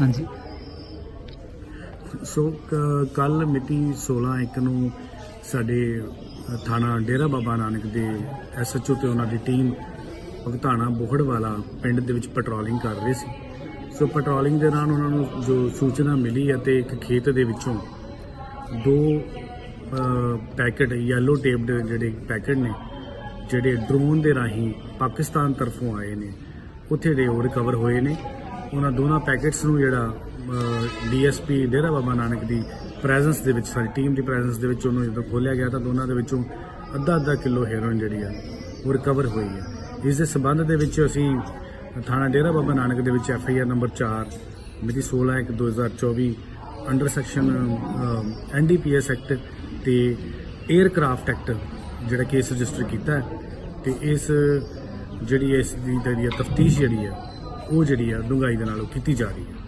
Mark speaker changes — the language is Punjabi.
Speaker 1: ਹਾਂਜੀ।
Speaker 2: ਸੋ ਕੱਲ ਮਿਤੀ 16 ਇੱਕ ਨੂੰ ਸਾਡੇ ਥਾਣਾ ਡੇਰਾ ਬਾਬਾ ਨਾਨਕ ਦੇ ਐਸਐਚਓ ਤੇ ਉਹਨਾਂ ਦੀ ਟੀਮ ਭਗਤਾਣਾ ਬੋਹੜਵਾਲਾ ਪਿੰਡ ਦੇ ਵਿੱਚ ਪੈਟਰੋਲਿੰਗ ਕਰ ਰਹੇ ਸੀ। ਸੋ ਪੈਟਰੋਲਿੰਗ ਦੇ ਦੌਰਾਨ ਉਹਨਾਂ ਨੂੰ ਜੋ ਸੂਚਨਾ ਮਿਲੀ ਅਤੇ ਇੱਕ ਖੇਤ ਦੇ ਵਿੱਚੋਂ ਦੋ ਪੈਕਟ ਯੈਲੋ ਟੇਪਡ ਜਿਹੜੇ ਪੈਕੇਟ ਨੇ, ਜਿਹੜੇ ਡਰੋਨ ਦੇ ਰਾਹੀਂ ਪਾਕਿਸਤਾਨ ਤਰਫੋਂ ਆਏ ਨੇ, ਉੱਥੇ ਦੇ ਉਹ ਰਿਕਵਰ ਹੋਏ ਨੇ। ਉਹਨਾਂ ਦੋਨਾਂ ਪੈਕੇਟਸ ਨੂੰ ਜਿਹੜਾ ਡੀਐਸਪੀ ਡੇਰਾ ਬਾਬਾ ਨਾਨਕ ਦੀ ਪ੍ਰੈਜ਼ੈਂਸ ਦੇ ਵਿੱਚ, ਸਾਡੀ ਟੀਮ ਦੀ ਪ੍ਰੈਜ਼ੈਂਸ ਦੇ ਵਿੱਚ ਉਹਨੂੰ ਜਦੋਂ ਖੋਲਿਆ ਗਿਆ ਤਾਂ ਦੋਨਾਂ ਦੇ ਵਿੱਚੋਂ ਅੱਧਾ ਅੱਧਾ ਕਿਲੋ ਹੈਰੋਇਨ ਜਿਹੜੀ ਆ, ਉਹ ਰਿਕਵਰ ਹੋਈ ਹੈ ਇਸ ਦੇ ਸਬੰਧ ਦੇ ਵਿੱਚ ਅਸੀਂ ਥਾਣਾ ਡੇਰਾ ਬਾਬਾ ਨਾਨਕ ਦੇ ਵਿੱਚ ਐਫ ਆਈ ਆਰ ਨੰਬਰ 4 ਮਿਤੀ 16 1 2024 ਅੰਡਰ ਸੈਕਸ਼ਨ ਐਨਡੀਪੀਐਸ ਐਕਟ ਤੇ 에ਅਰਕ੍ਰਾਫਟ ਐਕਟ ਜਿਹੜਾ ਕੇਸ ਰਜਿਸਟਰ ਕੀਤਾ ਹੈ ਤੇ ਇਸ ਜਿਹੜੀ ਇਸ ਦੀ ਤਫਤੀਸ਼ ਜਿਹੜੀ ਹੈ ਉਹ ਜਿਹੜੀ ਆ ਡੂੰਘਾਈ ਦੇ ਨਾਲ ਉਹ ਕੀਤੀ ਜਾ ਰਹੀ ਹੈ